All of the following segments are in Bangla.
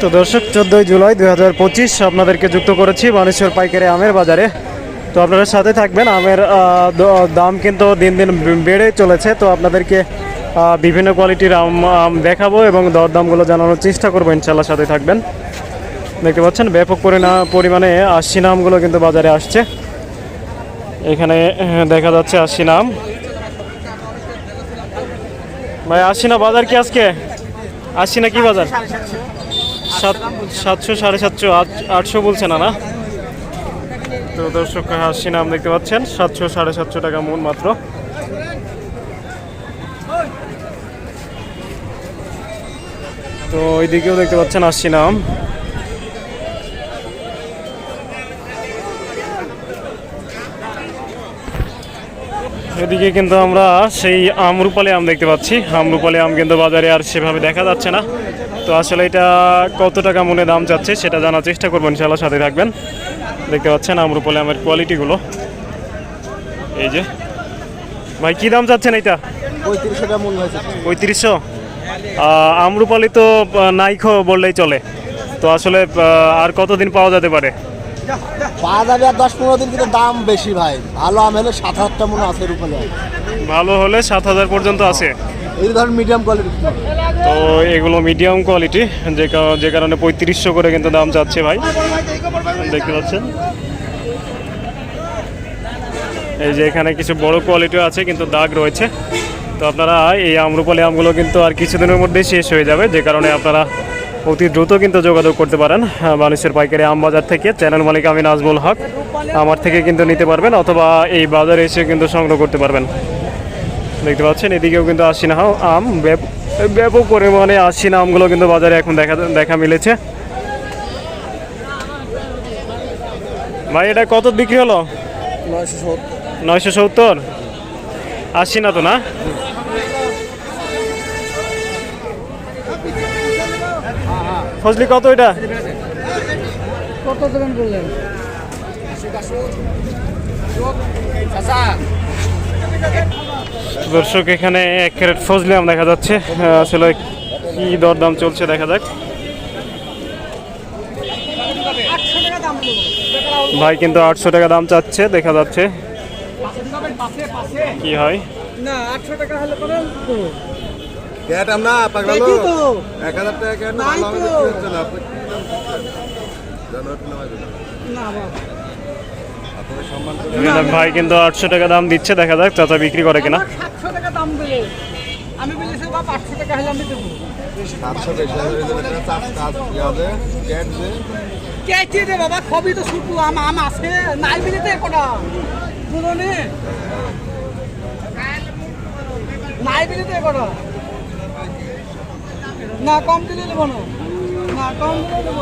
তো দর্শক, চোদ্দোই জুলাই দুই হাজার পঁচিশ আপনাদেরকে যুক্ত করেছি বানেশ্বর পাইকারি আমের বাজারে। তো আপনারা সাথে থাকবেন, আমের দাম কিন্তু দিন দিন বেড়ে চলেছে। তো আপনাদেরকে বিভিন্ন কোয়ালিটির আম আম দেখাবো এবং দরদামগুলো জানানোর চেষ্টা করব ইনশাল্লাহ সাথে থাকবেন। দেখতে পাচ্ছেন, ব্যাপক পরিমাণে আশি নামগুলো কিন্তু বাজারে আসছে। এখানে, দেখা যাচ্ছে আশি নাম ভাই, আসি না, বাজার কি আজকে? আসি না কি বাজার? সাত, সাতশো, সাড়ে সাতশো, আট- আটশো বলছে না না? তো দর্শক, আসি নাম দেখতে পাচ্ছেন, সাতশো, সাড়ে সাতশো টাকা মন মাত্র। তো ওইদিকেও দেখতে পাচ্ছেন আশি নাম এদিকে কিন্তু আমরা সেই আমরুপালি আম দেখতে পাচ্ছি। আমরুপালি আম কিন্তু বাজারে আর সেভাবে দেখা যাচ্ছে না। তো আসলে এটা কত টাকা মনে দাম যাচ্ছে সেটা জানার চেষ্টা করবেন ইনশাআল্লাহ সাথে থাকবেন। দেখতে পাচ্ছেন আমরুপালি আমের কোয়ালিটিগুলো এই যে। ভাই কি দাম যাচ্ছেন এটা পঁয়ত্রিশশো আমরুপালি তো নাইখো বললেই চলে। তো আসলে আর কতদিন পাওয়া যেতে পারে? পাওয়া যাবে আর দশ পনেরো দিন কিন্তু দাম বেশি ভাই। ভালো আম হলে সাত হাজারটা মনে আছে রূপালে ভালো হলে সাত হাজার পর্যন্ত আছে। এই ধরনের মিডিয়াম কোয়ালিটি তো এগুলো মিডিয়াম কোয়ালিটি যে যে কারণে পঁয়ত্রিশশো করে কিন্তু দাম যাচ্ছে ভাই। দেখতে পাচ্ছেন? এই যে এখানে কিছু বড় কোয়ালিটিও আছে কিন্তু দাগ রয়েছে। তো আপনারা এই আমরুপালি আমগুলো কিন্তু আর কিছুদিনের মধ্যেই শেষ হয়ে যাবে যে কারণে আপনারা অতি দ্রুত কিন্তু যোগাযোগ করতে পারেন মানুষের পাইকারি আম বাজার থেকে। চ্যানেল মালিক আমি নাজমুল হক। আমার থেকে কিন্তু নিতে পারবেন অথবা এই বাজারে এসে কিন্তু সংগ্রহ করতে পারবেন। দেখতে পাচ্ছেন এদিকেও কিন্তু আশি না আম ব্যাপ- ব্যাপক পরিমাণে আশি না আমগুলো কিন্তু বাজারে এখন দেখা দেখা মিলেছে। ভাই এটা কত বিক্রি হলো? নয়শো নয়শো সত্তর? আশি না তো না ফজলি কত এটা? কত দেবেন বললেন? দর্শক এখানে এক ক্যারেট ফজলি আম দেখা যাচ্ছে। আসলে কি দরদাম চলছে দেখা যাক। ভাই কিন্তু আটশো টাকা দাম চাচ্ছে দেখা যাচ্ছে। কি হয়? না আটশো টাকা হলে দেখি এক হাজার টাকা ক্যাট না না না না। না ভাই কিন্তু আটশো টাকা দাম দিচ্ছে দেখা যাক চাচা বিক্রি করে কিনা। সাতশো টাকা দাম আমি বলেছি বাবা আটশো টাকা হলে আমি দেবো। সাতশো একটা বাবা তো আম আম আছে। নাই মিলিতে কটা বুঝলি নাই না কম দিলে নেব না। না কম দিলে নেব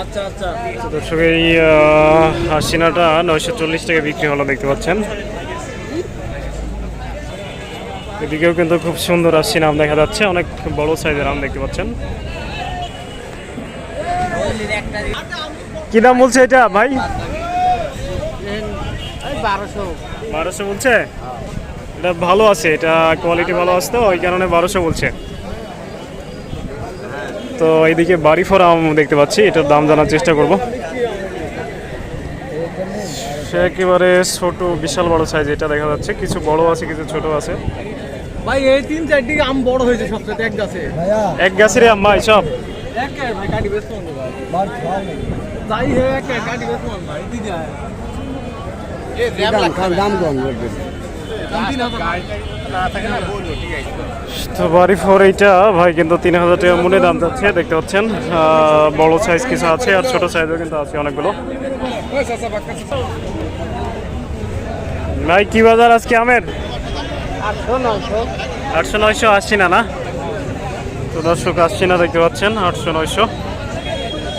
আচ্ছা আচ্ছা। দর্শক এই হাসিনাটা নয়শো চল্লিশ টাকা বিক্রি হলো দেখতে পাচ্ছেন। এদিকেও কিন্তু খুব সুন্দর আশিনা আম দেখা যাচ্ছে অনেক বড় সাইজের আম দেখতে পাচ্ছেন। কি দাম বলছে এটা ভাই? বারোশো। বারোশো বলছে? এটা ভালো আছে এটা কোয়ালিটি ভালো আছে তো ওই কারণে বারোশো বলছে। তো এইদিকে বাড়ি ফোর আম দেখতে পাচ্ছি এটার দাম জানার চেষ্টা করব। সে একেবারে ছোট বিশাল বড় সাইজ এটা দেখা যাচ্ছে কিছু বড় আছে কিছু ছোট আছে। ভাই এই তিন চারটি আম বড় হয়েছে সবচেয়ে এক গাছে। এক গাছের আম ভাই সব। এক ভাই তো বাড়ি ফোর এইটা ভাই, কিন্তু তিন হাজার টাকা মনে দাম যাচ্ছে, দেখতে পাচ্ছেন। বড় সাইজ কিছু আছে আর ছোট সাইজও কিন্তু আছে অনেকগুলো। ভাই, কি বাজার আজকে আমের? আটশো নয়শো আসছি না না? তো দর্শক, আসছি না, দেখতে পাচ্ছেন, আটশো নয়শো।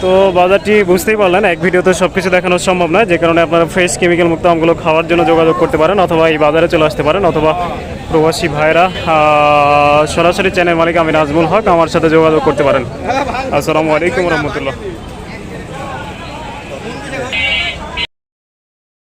তো বাজারটি বুঝতেই পারলেন, এক ভিডিওতে সব কিছু দেখানো সম্ভব নয়, যে কারণে আপনারা ফ্রেশ কেমিক্যাল মুক্ত আমগুলো খাওয়ার জন্য যোগাযোগ করতে পারেন অথবা এই বাজারে চলে আসতে পারেন অথবা প্রবাসী ভাইরা সরাসরি চ্যানেল মালিক আমি নাজমুল হক, আমার সাথে যোগাযোগ করতে পারেন। আসসালামু আলাইকুম রহমতুল্লাহ।